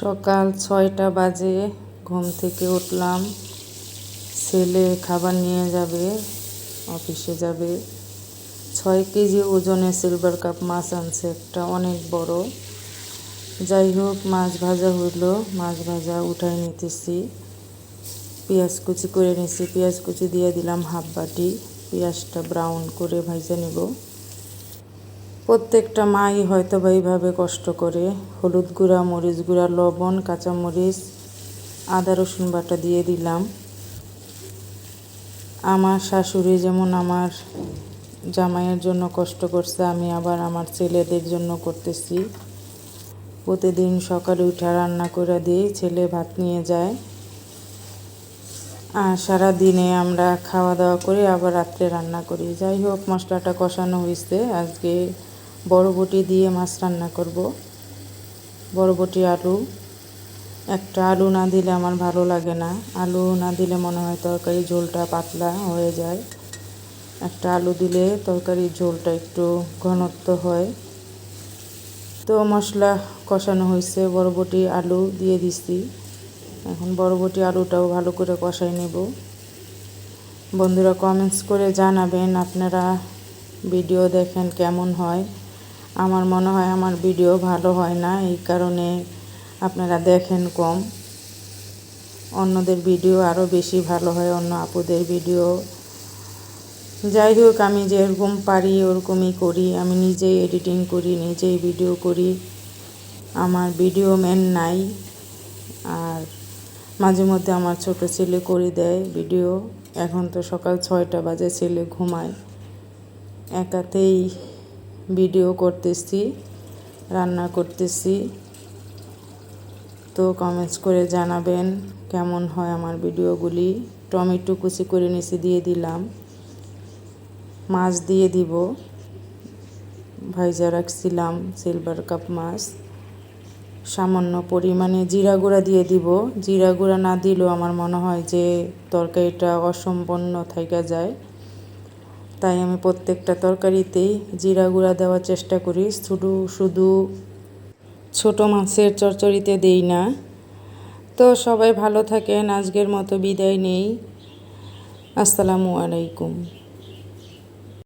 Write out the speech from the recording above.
সকাল ছয়টা বাজে, ঘুম থেকে উঠলাম। ছেলে খাবার নিয়ে যাবে, অফিসে যাবে। ছয় কেজি ওজনে সিলভার কাপ মাছ আনছে একটা, অনেক বড়। যাই হোক, মাছ ভাজা হইল মাছ ভাজা উঠাই নিতেছি। পেঁয়াজ কুচি করে নিছি, পেঁয়াজ কুচি দিয়ে দিলাম হাফ বাটি। পেঁয়াজটা ব্রাউন করে ভাজা নিব। প্রত্যেকটা মাই হয়তো বা এইভাবে কষ্ট করে হলুদ গুঁড়া, মরিচ গুঁড়া, লবণ, কাঁচামরিচ, আদা, রসুন বাটা দিয়ে দিলাম। আমার শাশুড়ি যেমন আমার জামাইয়ের জন্য কষ্ট করছে, আমি আবার আমার ছেলেদের জন্য করতেছি। প্রতিদিন সকালে উঠে রান্না করে দিই ছেলে ভাত নিয়ে যায়। আর সারা দিনে আমরা খাওয়া দাওয়া করে আবার রাত্রে রান্না করি। যাই হোক, মশলাটা কষানো হয়েছে। আজকে বড়বটি দিয়ে মাছ রান্না করব। বড়বটি আলু। একটা আলু না দিলে আমার ভালো লাগে না। আলু না দিলে মনে হয় তরকারি ঝোলটা পাতলা হয়ে যায়। একটা আলু দিলে তরকারির ঝোলটা একটু ঘনত্ব হয়। তো মশলা কষানো হয়েছে। বড়বটি আলু দিয়ে দিচ্ছি এখন বড়বটি আলুটাও ভালো করে কষাই নেব। বন্ধুরা কমেন্টস করে জানাবেন আপনারা ভিডিও দেখেন কেমন হয়। আমার মনে হয় আমার ভিডিও ভালো হয় না, এই কারণে আপনারা দেখেন কম। অন্যদের ভিডিও আরও বেশি ভালো হয়, অন্য আপুদের ভিডিও। যাই হোক, আমি যেরকম পারি ওরকমই করি, আমি নিজেই এডিটিং করি, নিজেই ভিডিও করি। আমার ভিডিও ম্যান নাই, আর মাঝে মধ্যে আমার ছোট ছেলে করে দেয় ভিডিও এখন তো সকাল ছয়টা বাজে, ছেলে ঘুমায়। একাতেই ভিডিও করতেছি, রান্না করতেছি। তো কমেন্টস করে জানাবেন কেমন হয় আমার ভিডিওগুলি। টমেটো কুচি করে নিচে দিয়ে দিলাম। মাছ দিয়ে দিব। ভাইজা রাখছিলাম সিলভার কাপ মাছ। সামান্য পরিমাণে জিরা গুঁড়া দিয়ে দিব। জিরা গুঁড়া না দিলেও আমার মনে হয় যে তরকারিটা অসম্পন্ন থাইকা যায়। তাই আমি প্রত্যেকটা তরকারিতেই জিরা গুঁড়া দেওয়ার চেষ্টা করি। শুধু শুধু ছোট মাছের চরচড়িতে দেই না। তো সবাই ভালো থাকেন। আজকের মতো বিদায় নেই। আসসালামু আলাইকুম।